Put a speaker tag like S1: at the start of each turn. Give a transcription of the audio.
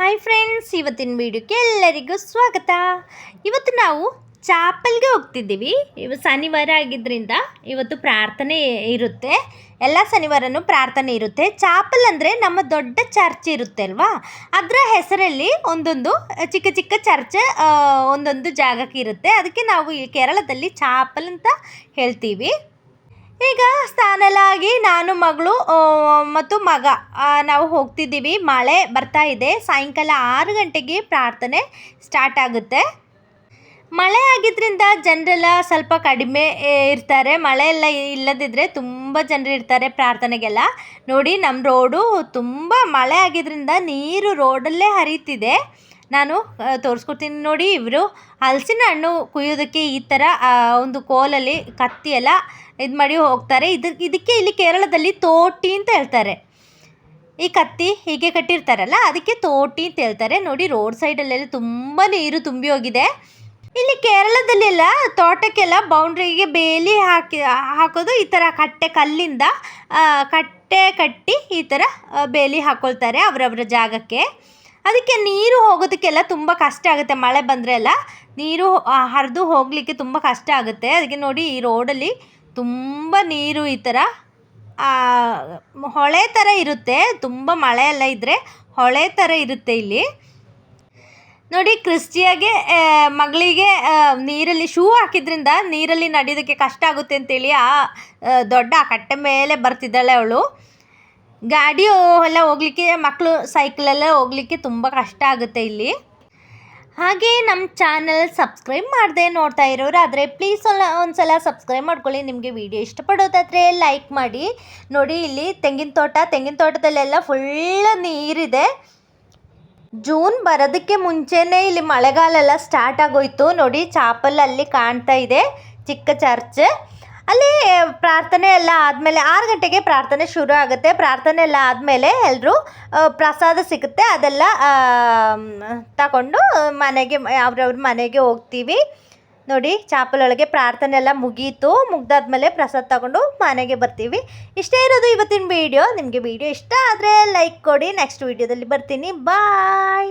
S1: Hi friends ಇವತ್ತಿನ ವಿಡಿಯೋಕ್ಕೆ ಎಲ್ಲರಿಗೂ ಸ್ವಾಗತ. ಇವತ್ತು ನಾವು ಚಾಪಲ್ಗೆ ಹೋಗ್ತಿದ್ದೀವಿ. ಇವ ಶನಿವಾರ ಆಗಿದ್ದರಿಂದ ಇವತ್ತು ಪ್ರಾರ್ಥನೆ ಇರುತ್ತೆ. ಎಲ್ಲ ಶನಿವಾರನೂ ಪ್ರಾರ್ಥನೆ ಇರುತ್ತೆ. ಚಾಪಲ್ ಅಂದರೆ ನಮ್ಮ ದೊಡ್ಡ ಚರ್ಚ್ ಇರುತ್ತೆ ಅಲ್ವಾ? ಅದರ ಹೆಸರಲ್ಲಿ ಒಂದೊಂದು ಚಿಕ್ಕ ಚಿಕ್ಕ ಚರ್ಚ್ ಒಂದೊಂದು ಜಾಗಕ್ಕೆ ಇರುತ್ತೆ. ಅದಕ್ಕೆ ನಾವು ಈ ಕೇರಳದಲ್ಲಿ ಚಾಪಲ್ ಅಂತ ಹೇಳ್ತೀವಿ. ಈಗ ಸ್ಥಾನಲಾಗಿ ನಾನು, ಮಗಳು ಮತ್ತು ಮಗ. ನಾವು ಹೋಗ್ತಿದ್ದೀವಿ. ಮಳೆ ಬರ್ತಾ ಇದೆ. ಸಾಯಂಕಾಲ ಆರು ಗಂಟೆಗೆ ಪ್ರಾರ್ಥನೆ ಸ್ಟಾರ್ಟ್ ಆಗುತ್ತೆ. ಮಳೆ ಆಗಿದ್ದರಿಂದ ಜನರೆಲ್ಲ ಸ್ವಲ್ಪ ಕಡಿಮೆ ಇರ್ತಾರೆ. ಮಳೆ ಎಲ್ಲ ಇಲ್ಲದಿದ್ದರೆ ತುಂಬ ಜನರು ಇರ್ತಾರೆ ಪ್ರಾರ್ಥನೆಗೆಲ್ಲ. ನೋಡಿ, ನಮ್ಮ ರೋಡು ತುಂಬ ಮಳೆ ಆಗಿದ್ದರಿಂದ ನೀರು ರೋಡಲ್ಲೇ ಹರಿತಿದೆ. ನಾನು ತೋರಿಸ್ಕೊಡ್ತೀನಿ ನೋಡಿ ಇವರು. ಹಲಸಿನ ಹಣ್ಣು ಕುಯ್ಯೋದಕ್ಕೆ ಈ ಥರ ಒಂದು ಕೋಲಲ್ಲಿ ಕತ್ತಿಯೆಲ್ಲ ಇದು ಮಾಡಿ ಹೋಗ್ತಾರೆ. ಇದಕ್ಕೆ ಇದಕ್ಕೆ ಇಲ್ಲಿ ಕೇರಳದಲ್ಲಿ ತೋಟಿ ಅಂತ ಹೇಳ್ತಾರೆ. ಈ ಕತ್ತಿ ಹೀಗೆ ಕಟ್ಟಿರ್ತಾರಲ್ಲ, ಅದಕ್ಕೆ ತೋಟಿ ಅಂತ ಹೇಳ್ತಾರೆ. ನೋಡಿ ರೋಡ್ ಸೈಡಲ್ಲೆಲ್ಲ ತುಂಬ ನೀರು ತುಂಬಿ ಹೋಗಿದೆ. ಇಲ್ಲಿ ಕೇರಳದಲ್ಲೆಲ್ಲ ತೋಟಕ್ಕೆಲ್ಲ ಬೌಂಡ್ರಿಗೆ ಬೇಲಿ ಹಾಕಿ, ಹಾಕೋದು ಈ ಥರ ಕಟ್ಟೆ ಕಲ್ಲಿಂದ ಕಟ್ಟೆ ಕಟ್ಟಿ ಈ ಥರ ಬೇಲಿ ಹಾಕೊಳ್ತಾರೆ ಅವರವರ ಜಾಗಕ್ಕೆ. ಅದಕ್ಕೆ ನೀರು ಹೋಗೋದಕ್ಕೆಲ್ಲ ತುಂಬ ಕಷ್ಟ ಆಗುತ್ತೆ. ಮಳೆ ಬಂದರೆ ಎಲ್ಲ ನೀರು ಹರಿದು ಹೋಗಲಿಕ್ಕೆ ತುಂಬ ಕಷ್ಟ ಆಗುತ್ತೆ. ಅದಕ್ಕೆ ನೋಡಿ ಈ ರೋಡಲ್ಲಿ ತುಂಬ ನೀರು ಈ ಥರ ಹೊಳೆ ಥರ ಇರುತ್ತೆ. ತುಂಬ ಮಳೆ ಎಲ್ಲ ಇದ್ದರೆ ಹೊಳೆ ಥರ ಇರುತ್ತೆ ಇಲ್ಲಿ. ನೋಡಿ ಕ್ರಿಸ್ಟಿಯಾಗೆ ಮಗಳಿಗೆ ನೀರಲ್ಲಿ ಶೂ ಹಾಕಿದ್ರಿಂದ ನೀರಲ್ಲಿ ನಡೆಯೋದಕ್ಕೆ ಕಷ್ಟ ಆಗುತ್ತೆ ಅಂತೇಳಿ ಆ ದೊಡ್ಡ ಕಟ್ಟೆ ಮೇಲೆ ಬರ್ತಿದ್ದಾಳೆ ಅವಳು. ಗಾಡಿ ಎಲ್ಲ ಹೋಗ್ಲಿಕ್ಕೆ ಮಕ್ಕಳು ಸೈಕಲೆಲ್ಲ ಹೋಗ್ಲಿಕ್ಕೆ ತುಂಬ ಕಷ್ಟ ಆಗುತ್ತೆ ಇಲ್ಲಿ. ಹಾಗೆ ನಮ್ಮ ಚಾನಲ್ ಸಬ್ಸ್ಕ್ರೈಬ್ ಮಾಡದೆ ನೋಡ್ತಾ ಇರೋರು ಆದರೆ ಪ್ಲೀಸ್ ಒಂದು ಸಲ ಸಬ್ಸ್ಕ್ರೈಬ್ ಮಾಡ್ಕೊಳ್ಳಿ. ನಿಮಗೆ ವಿಡಿಯೋ ಇಷ್ಟಪಡೋದಾದರೆ ಲೈಕ್ ಮಾಡಿ. ನೋಡಿ ಇಲ್ಲಿ ತೆಂಗಿನ ತೋಟ, ತೆಂಗಿನ ತೋಟದಲ್ಲೆಲ್ಲ ಫುಲ್ ನೀರಿದೆ. ಜೂನ್ ಬರೋದಕ್ಕೆ ಮುಂಚೆನೇ ಇಲ್ಲಿ ಮಳೆಗಾಲ ಎಲ್ಲ ಸ್ಟಾರ್ಟ್ ಆಗೋಯ್ತು. ನೋಡಿ ಚಾಪಲ್ ಅಲ್ಲಿ ಕಾಣ್ತಾ ಇದೆ ಚಿಕ್ಕ ಚರ್ಚ್ ಅಲ್ಲಿ ಪ್ರಾರ್ಥನೆ ಎಲ್ಲ ಆದಮೇಲೆ ಆರು ಗಂಟೆಗೆ ಪ್ರಾರ್ಥನೆ ಶುರು ಆಗುತ್ತೆ. ಪ್ರಾರ್ಥನೆ ಎಲ್ಲ ಆದಮೇಲೆ ಎಲ್ಲರೂ ಪ್ರಸಾದ ಸಿಗುತ್ತೆ. ಅದೆಲ್ಲ ತಗೊಂಡು ಮನೆಗೆ, ಅವ್ರವ್ರ ಮನೆಗೆ ಹೋಗ್ತೀವಿ. ನೋಡಿ ಚಾಪಲ್ ಒಳಗೆ ಪ್ರಾರ್ಥನೆ ಎಲ್ಲ ಮುಗೀತು. ಮುಗ್ದಾದ್ಮೇಲೆ ಪ್ರಸಾದ ತಗೊಂಡು ಮನೆಗೆ ಬರ್ತೀವಿ. ಇಷ್ಟೇ ಇರೋದು ಇವತ್ತಿನ ವಿಡಿಯೋ ನಿಮಗೆ ವೀಡಿಯೋ ಇಷ್ಟ ಆದರೆ ಲೈಕ್ ಕೊಡಿ. ನೆಕ್ಸ್ಟ್ ವೀಡಿಯೋದಲ್ಲಿ ಬರ್ತೀನಿ. ಬಾಯ್